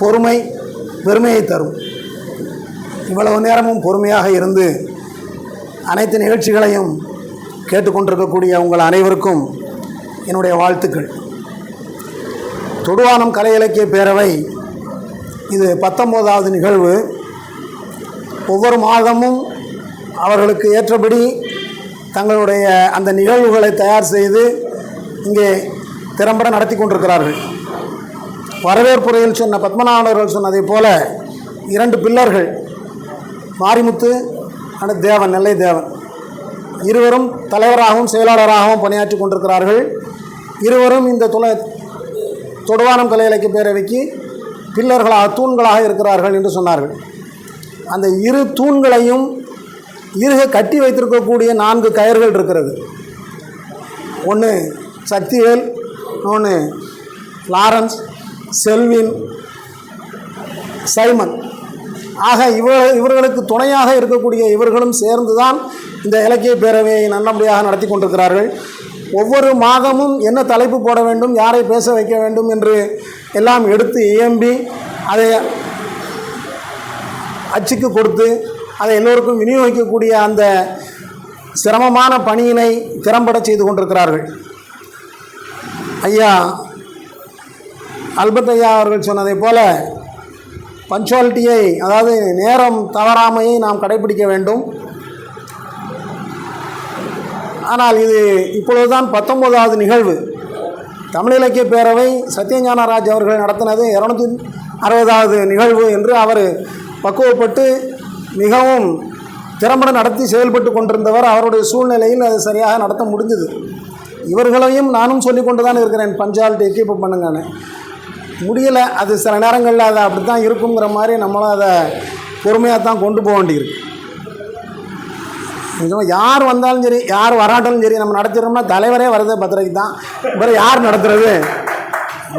பொறுமை பெருமையை தரும். இவ்வளவு நேரமும் பொறுமையாக இருந்து அனைத்து நிகழ்ச்சிகளையும் கேட்டுக்கொண்டிருக்கக்கூடிய உங்கள் அனைவருக்கும் என்னுடைய வாழ்த்துக்கள். தொடுவானம் கலை இலக்கிய பேரவை இது பத்தொம்போதாவது நிகழ்வு. ஒவ்வொரு மாதமும் அவர்களுக்கு ஏற்றபடி தங்களுடைய அந்த நிகழ்வுகளை தயார் செய்து இங்கே திறம்பட நடத்தி கொண்டிருக்கிறார்கள். வரவேற்புரையில் சொன்ன பத்மநாபன் அவர்கள் சொன்னதைப் போல இரண்டு பில்லர்கள் மாரிமுத்து அண்ட் தேவன் நெல்லை தேவன். இருவரும் தலைவராகவும் செயலாளராகவும் பணியாற்றி கொண்டிருக்கிறார்கள். இருவரும் இந்த துளை தொடுவானம் கலை இலக்கிய பேரவைக்கு பில்லர்களாக தூண்களாக இருக்கிறார்கள் என்று சொன்னார்கள். அந்த இரு தூண்களையும் இருக கட்டி வைத்திருக்கக்கூடிய நான்கு கயர்கள் இருக்கிறது. ஒன்று சக்திவேல் ஒன்று லாரன்ஸ் செல்வின் சைமன். ஆக இவர் இவர்களுக்கு துணையாக இருக்கக்கூடிய இவர்களும் சேர்ந்து தான் இந்த இலக்கிய பேரவையை நல்லபடியாக நடத்தி கொண்டிருக்கிறார்கள். ஒவ்வொரு மாதமும் என்ன தலைப்பு போட வேண்டும் யாரை பேச வைக்க வேண்டும் என்று எல்லாம் எடுத்து இயம்பி அதை அச்சுக்கு கொடுத்து அதை எல்லோருக்கும் விநியோகிக்கக்கூடிய அந்த சிரமமான பணியினை திறம்பட செய்து கொண்டிருக்கிறார்கள். ஐயா அல்பர்ட் ஐயா அவர்கள் சொன்னதைப் போல பஞ்சுவாலிட்டியை அதாவது நேரம் தவறாமையை நாம் கடைபிடிக்க வேண்டும். ஆனால் இது இப்பொழுதுதான் பத்தொன்பதாவது நிகழ்வு. தமிழ் இலக்கிய பேரவை சத்யஞானராஜ் அவர்கள் நடத்தினது இரநூத்தி அறுபதாவது நிகழ்வு என்று அவர் பக்குவப்பட்டு மிகவும் திறம்பட நடத்தி செயல்பட்டு கொண்டிருந்தவர். அவருடைய சூழ்நிலையில் அது சரியாக நடத்த முடிஞ்சது இவர்களையும் நானும் சொல்லிக்கொண்டு தான் இருக்கிறேன் பஞ்சாலிட்டி கீப் பண்ணுங்கன்னு முடியலை. அது சில நேரங்களில் அது அப்படி தான் இருக்குங்கிற மாதிரி நம்மளும் அதை பொறுமையாக தான் கொண்டு போக வேண்டியிருக்கு. நிஜமா யார் வந்தாலும் சரி யார் வராட்டாலும் சரி நம்ம நடத்திடுறோம்னா தலைவரே வர்றது பத்திரைக்கு தான். இப்போ யார் நடத்துறது?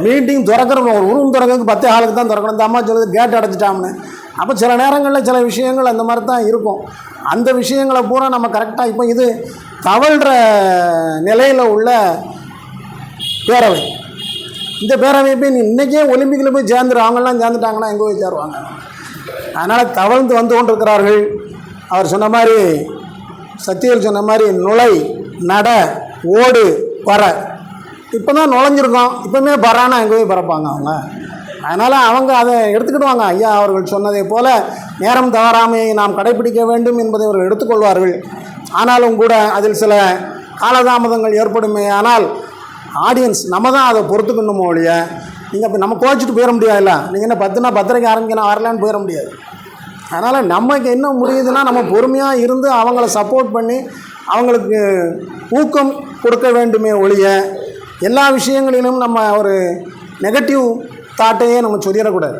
மீட்டிங் திறக்கிறோம் ஒரு ரூம் திறக்கிறதுக்கு பத்தே ஆளுக்கு தான் திறக்கணும். இந்த அம்மா சொல்லுது கேட் அடைச்சிட்டாம்னு அப்போ சில நேரங்களில் சில விஷயங்கள் அந்த மாதிரி தான் இருக்கும். அந்த விஷயங்களை பூரா நம்ம கரெக்டாக இப்போ இது தவழ்கிற நிலையில் உள்ள பேரவை. இந்த பேரவை இன்றைக்கே ஒலிம்பிக்கில் போய் சேர்ந்துரு. அவங்கெல்லாம் சேர்ந்துட்டாங்கன்னா எங்கே போய் சேருவாங்க? அதனால் தவழ்ந்து வந்து கொண்டிருக்கிறார்கள். அவர் சொன்ன மாதிரி சத்தியல் சொன்ன மாதிரி நுழை நட ஓடு பற இப்போ தான் நுழைஞ்சிருக்கோம். இப்போவுமே பறானா எங்கே போய் பறப்பாங்க அவங்க? அதனால் அவங்க அதை எடுத்துக்கிடுவாங்க. ஐயா அவர்கள் சொன்னதை போல் நேரம் தவறாமையை நாம் கடைபிடிக்க வேண்டும் என்பதை அவர்கள் எடுத்துக்கொள்வார்கள். ஆனாலும் கூட அதில் சில காலதாமதங்கள் ஏற்படுமே. ஆனால் ஆடியன்ஸ் நம்ம தான் அதை பொறுத்துக்கணுமோ ஒழிய நீங்கள் இப்போ நம்ம கோச்சிட்டு போயிட முடியாதுல்ல நீங்கள் என்ன பத்துனா பத்திரிக்கை ஆரம்பிக்கணும் வரலான்னு போயிட முடியாது. அதனால் நமக்கு என்ன முடியுதுன்னா நம்ம பொறுமையாக இருந்து அவங்கள சப்போர்ட் பண்ணி அவங்களுக்கு ஊக்கம் கொடுக்க வேண்டுமே ஒழிய எல்லா விஷயங்களிலும் நம்ம ஒரு நெகட்டிவ் தாட்டையே நம்ம சொல்லிடக்கூடாது.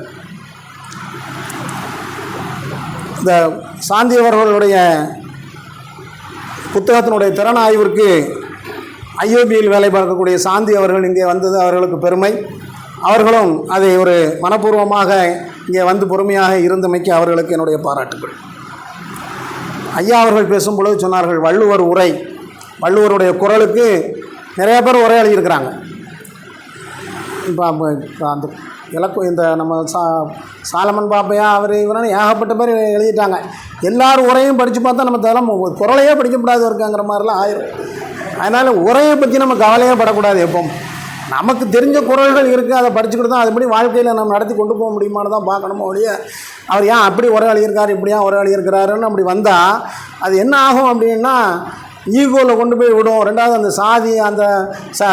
இந்த சாந்தி அவர்களுடைய புத்தகத்தினுடைய திறன் ஆய்விற்கு ஐஓபியில் வேலை பார்க்கக்கூடிய சாந்தி அவர்கள் இங்கே வந்தது அவர்களுக்கு பெருமை. அவர்களும் அதை ஒரு மனப்பூர்வமாக இங்கே வந்து பொறுமையாக இருந்தமைக்கு அவர்களுக்கு என்னுடைய பாராட்டுகள் ஐயா அவர்கள் பேசும் பொழுது சொன்னார்கள் வள்ளுவர் உரை வள்ளுவருடைய குரலுக்கு நிறைய பேர் உரை எழுதியிருக்கிறாங்க. இப்போ அந்த இலக்கு இந்த நம்ம சா சாலமன் பாப்பையா அவர் இவரான ஏகப்பட்ட பேர் எழுதிட்டாங்க. எல்லார் உரையும் படித்து பார்த்தா நம்ம தரம் குரலையே படிக்கப்படாது இருக்காங்கிற மாதிரிலாம் ஆயிரும். அதனால் உரையை பற்றி நம்ம கவலையே படக்கூடாது எப்பவும். நமக்கு தெரிஞ்ச குரல்கள் இருக்குது அதை படிச்சுக்கிட்டு தான் அதுபடி வாழ்க்கையில் நம்ம நடத்தி கொண்டு போக முடியுமான்னு தான் பார்க்கணுமோ ஒழிய அவர் ஏன் அப்படி உரை அழியிருக்கார் இப்படி ஏன் உரை அழியிருக்கிறாருன்னு அப்படி வந்தால் அது என்ன ஆகும் அப்படின்னா ஈகோவில் கொண்டு போய் விடும். ரெண்டாவது அந்த சாதி அந்த ச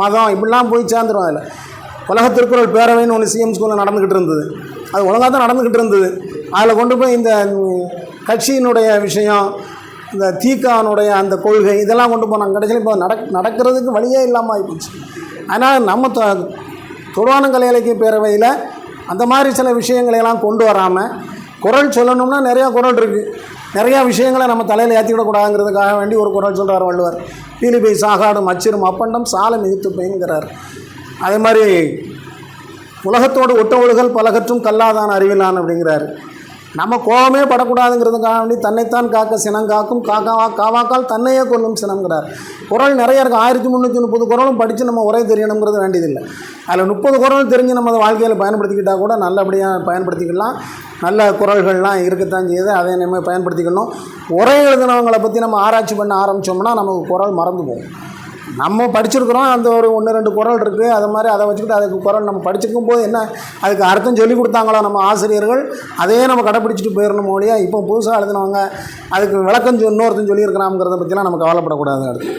மதம் இப்படிலாம் போய் சேர்ந்துடும் அதில். உலக திருக்குறள் பேரவைன்னு ஒன்று சிஎம் ஸ்கூலில் நடந்துக்கிட்டு இருந்தது. அது ஒழுங்காக தான் நடந்துக்கிட்டு இருந்தது. அதில் கொண்டு போய் இந்த கட்சியினுடைய விஷயம் இந்த தீக்கானுடைய அந்த கொள்கை இதெல்லாம் கொண்டு போனாங்க. கடைசியில் இப்போ நடக் நடக்கிறதுக்கு வழியே இல்லாமல் ஆகிப்போச்சு அதனால் நம்ம தொ தொடுவானங்கலை இலக்கிய பேரவையில் அந்த மாதிரி சில விஷயங்களையெல்லாம் கொண்டு வராமல் குரல் சொல்லணும்னா நிறையா குரல் இருக்குது நிறையா விஷயங்களை நம்ம தலையில் ஏற்றிவிடக்கூடாதுங்கிறதுக்காக வேண்டி ஒரு குரல் சொல்கிறார் வள்ளுவர். பீலிபை சாகாடும் அச்சிரும் அப்பண்டம் சால மிதித்து பயங்கிறார் அதே மாதிரி உலகத்தோடு ஒட்ட ஒழுகல் பலகற்றும் கல்லாதான் அறிவிலான் அப்படிங்கிறாரு. நம்ம கோபமே படக்கூடாதுங்கிறதுக்காக வேண்டி தன்னைத்தான் காக்க சினம் காக்கும் காக்காவா காவாக்கால் தன்னையே கொல்லும் சினம்ங்கிறார். குரல் நிறைய இருக்குது ஆயிரத்தி முந்நூற்றி முப்பது குரலும் படித்து நம்ம உரை தெரியணுங்கிறது வேண்டியதில்லை. அதில் முப்பது குரல் தெரிஞ்சு நம்ம அதை வாழ்க்கையில் பயன்படுத்திக்கிட்டால் கூட நல்லபடியாக பயன்படுத்திக்கலாம். நல்ல குரல்கள்லாம் இருக்கத்தான் செய்யுது. அதை நம்ம பயன்படுத்திக்கணும். உரை எழுதினவங்களை பற்றி நம்ம ஆராய்ச்சி பண்ண ஆரம்பித்தோம்னா நமக்கு குரல் மறந்து போகும். நம்ம படிச்சிருக்கிறோம் அந்த ஒரு ஒன்று ரெண்டு குரல் இருக்குது அது மாதிரி அதை வச்சுக்கிட்டு அதுக்கு குரல் நம்ம படிச்சிருக்கும் போது என்ன? அதுக்கு அர்த்தம் சொல்லி கொடுத்தாங்களோ நம்ம ஆசிரியர்கள்? அதையே நம்ம கடைப்பிடிச்சிட்டு போயிடணும் மொழியா இப்போ புதுசாக எழுதினவங்க அதுக்கு விளக்கம் இன்னொருத்தன் சொல்லியிருக்கிறாங்கிறத பற்றிலாம் நம்ம கவலைப்படக்கூடாது அடுத்து.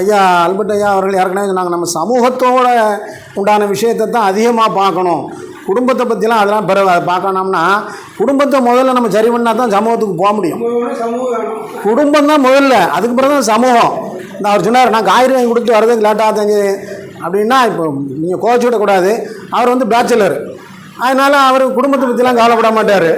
ஐயா அல்பர்ட் ஐயா அவர்கள் ஏற்கனவே சொன்னாங்க நம்ம சமூகத்தோட உண்டான விஷயத்தை தான் அதிகமாக பார்க்கணும். குடும்பத்தை பற்றிலாம் அதெல்லாம் பிறகு அதை பார்க்கணும்னா குடும்பத்தை முதல்ல நம்ம சரி பண்ணால் தான் சமூகத்துக்கு போக முடியும். குடும்பம் தான் முதல்ல. அதுக்கு பிறகு தான் சமூகம். நான் அவர் சொன்னார் நான் காய்கறி வாங்கி கொடுத்து வரதுக்கு லேட்டாக தெரிஞ்சு அப்படின்னா இப்போ நீங்கள் கோச்சு விடக்கூடாது. அவர் வந்து பேச்சுலர் அதனால் அவர் குடும்பத்தை பற்றிலாம் கவலைப்பட மாட்டார்.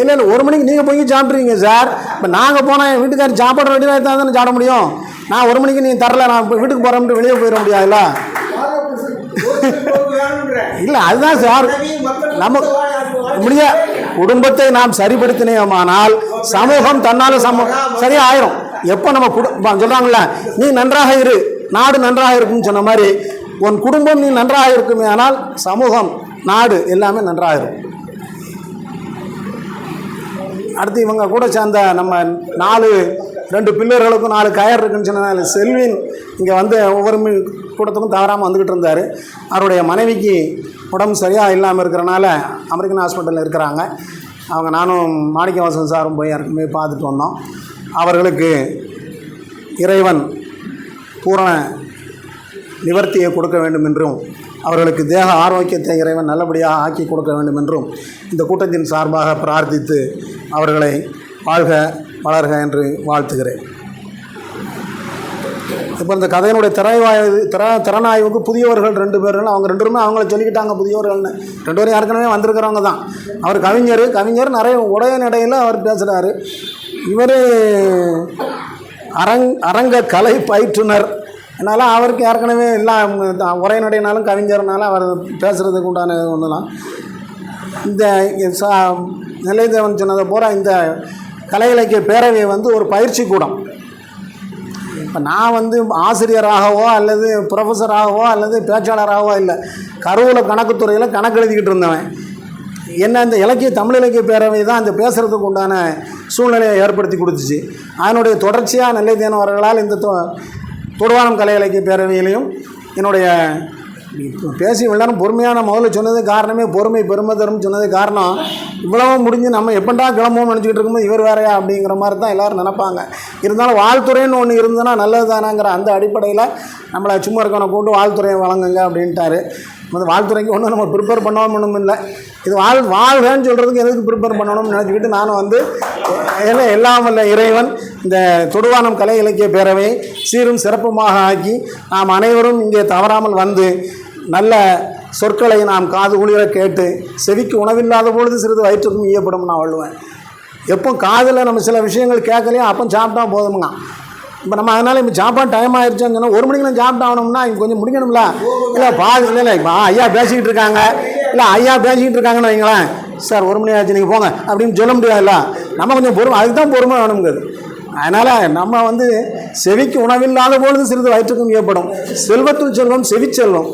இல்லை இல்லை ஒரு மணிக்கு நீங்கள் போய் சாப்பிட்றீங்க சார். இப்போ நாங்கள் போனால் என் வீட்டுக்காரர் சாப்பாடு ரெடியாக இருந்தால் தானே சாப்பிட முடியும். நான் ஒரு மணிக்கு நீங்கள் தரல நான் இப்ப வீட்டுக்கு போகிறோம்ட்டு வெளியே போயிட முடியாதுல்ல? இல்லை அதுதான் சார். நம்ம முடிய குடும்பத்தை நாம் சரிப்படுத்தினோமானால் சமூகம் தன்னால சமூகம் சரியா ஆயிரும். எப்போ நம்ம குடும்பம் சொல்கிறாங்களே நீ நன்றாக இரு நாடு நன்றாக இருக்கும்னு சொன்ன மாதிரி உன் குடும்பம் நீ நன்றாக இருக்குமே ஆனால் சமூகம் நாடு எல்லாமே நன்றாக இருக்கும். அடுத்து இவங்க கூட சேர்ந்த நம்ம நாலு ரெண்டு பில்லர்களுக்கும் நாலு கயர் இருக்குன்னு சொன்னதால செல்வின் இங்கே வந்து ஒவ்வொரு கூட்டத்துக்கும் தவறாமல் வந்துக்கிட்டு இருந்தார். அவருடைய மனைவிக்கு உடம்பு சரியாக இல்லாமல் இருக்கிறனால அமெரிக்கன் ஹாஸ்பிட்டலில் இருக்கிறாங்க. அவங்க நானும் மாணிக்கவாசன் சாரும் போய் யாருக்குமே பார்த்துட்டு வந்தோம். அவர்களுக்கு இறைவன் பூரண நிவர்த்தியை கொடுக்க வேண்டும் என்றும் அவர்களுக்கு தேக ஆரோக்கியத்தை இறைவன் நல்லபடியாக ஆக்கி கொடுக்க வேண்டும் என்றும் இந்த கூட்டத்தின் சார்பாக பிரார்த்தித்து அவர்களை வாழ்க மலர்க என்று வாழ்த்துகிறேன். இப்போ இந்த கதையினுடைய திறவாய் திற திறனாய்வுக்கு புதியவர்கள் ரெண்டு பேர்கள் அவங்க ரெண்டு பேருமே அவங்கள சொல்லிக்கிட்டாங்க புதியவர்கள்னு. ரெண்டு பேரும் ஏற்கனவே வந்திருக்கிறவங்க தான். அவர் கவிஞர் கவிஞர் நிறைய உடைய நடையில் அவர் பேசுகிறாரு இவர் அரங் அரங்க கலை பயிற்றுனர். அதனால் அவருக்கு ஏற்கனவே எல்லாம் தான் உரைநடைனாலும் கவிஞர்னாலும் அவர் பேசுகிறதுக்கு உண்டான ஒன்று தான் இந்த நிலைதேவன் சொன்னதை போகிற இந்த கலை இலக்கிய பேரவை வந்து ஒரு பயிற்சி கூடம். இப்போ நான் வந்து ஆசிரியராகவோ அல்லது ப்ரொஃபஸராகவோ அல்லது பேச்சாளராகவோ இல்லை கருவூல கணக்குத்துறையில் கணக்கு எழுதிக்கிட்டு இருந்தவன். என்ன இந்த இலக்கிய தமிழ் இலக்கிய பேரவை தான் அந்த பேசுகிறதுக்கு உண்டான சூழ்நிலையை ஏற்படுத்தி கொடுத்துச்சு. அதனுடைய தொடர்ச்சியாக நெல்லைத்தேன் தேனவர்களால் இந்த தொ- தொடுவானம் கலை இலக்கிய பேரவையிலையும் என்னுடைய பேசி விளையாடும் பொறுமையான முதல்ல சொன்னது காரணமே பொறுமை பெருமை தரும் சொன்னது காரணம். இவ்வளவும் முடிஞ்சு நம்ம எப்படா கிளம்புவோம் நினச்சிக்கிட்டு இருக்கும்போது இவர் வேறையா அப்படிங்கிற மாதிரி தான் எல்லோரும் நினைப்பாங்க. இருந்தாலும் வாழ்த்துறைன்னு ஒன்று இருந்ததுன்னா நல்லது தானேங்கிற அந்த அடிப்படையில் நம்மளை சும்மா இருக்கவனை கூட்டு வாழ்த்துறையை வழங்குங்க அப்படின்ட்டாரு. அந்த வாழ்த்துறைக்கு ஒன்றும் நம்ம ப்ரிப்பேர் பண்ணவும் ஒன்றும் இல்லை. இது வாழ் வாழ்வேன்னு சொல்கிறதுக்கு எதுக்கு ப்ரிப்பேர் பண்ணணும்னு நினச்சிக்கிட்டு நானும் வந்து ஏன்னா எல்லாம் வல்ல இறைவன் இந்த தொடுவானம் கலை இலக்கிய பேரவை சீரும் சிறப்புமாக ஆக்கி நாம் அனைவரும் இங்கே தவறாமல் வந்து நல்ல சொற்களை நாம் காது குளிர கேட்டு செவிக்கு உணவில்லாத பொழுது சிறிது வயிற்றுக்கும் ஈயப்படும் நான் வள்ளுவேன். எப்போ காதில் நம்ம சில விஷயங்கள் கேட்கலையோ அப்போ சாப்பிட்டா போதுமுங்க இப்போ நம்ம அதனால் இப்போ சாப்பாடு டைம் ஆயிடுச்சுன்னு சொன்னால் ஒரு மணிக்கெலாம் சாப்பிட்டு ஆகணும்னா இங்கே கொஞ்சம் முடிக்கணும்ல. இல்லை பாதி இல்லை இல்லை இப்போ ஐயா பேசிக்கிட்டு இருக்காங்க. இல்லை ஐயா பேசிக்கிட்டு இருக்காங்கன்னு வைங்களேன். சார் ஒரு மணி ஆச்சு நீங்கள் போங்க அப்படின்னு சொல்ல முடியாதுல்ல. நம்ம கொஞ்சம் பொறுமை அதுக்கு தான் பொறுமை வேணுங்கிறது அதனால் நம்ம வந்து செவிக்கு உணவில்லாத பொழுது சிறிது வயிற்றுக்கும் ஏற்படும் செல்வத்துள் செல்வம் செவிச்செல்வம்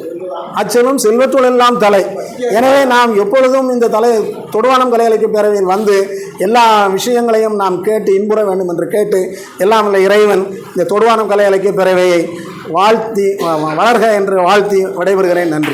அச்செல்வம் செல்வத்துள் எல்லாம் தலை. எனவே நாம் எப்பொழுதும் இந்த தலை தொடுவானம் கலை பேரவையில் வந்து எல்லா விஷயங்களையும் நாம் கேட்டு இன்புற வேண்டும் என்று கேட்டு எல்லாம் உள்ள இறைவன் இந்த தொடுவானம் கலை இலக்கிய பேரவையை வாழ்த்தி வ- வளர்க என்று வாழ்த்தி விடைபெறுகிறேன். நன்றி.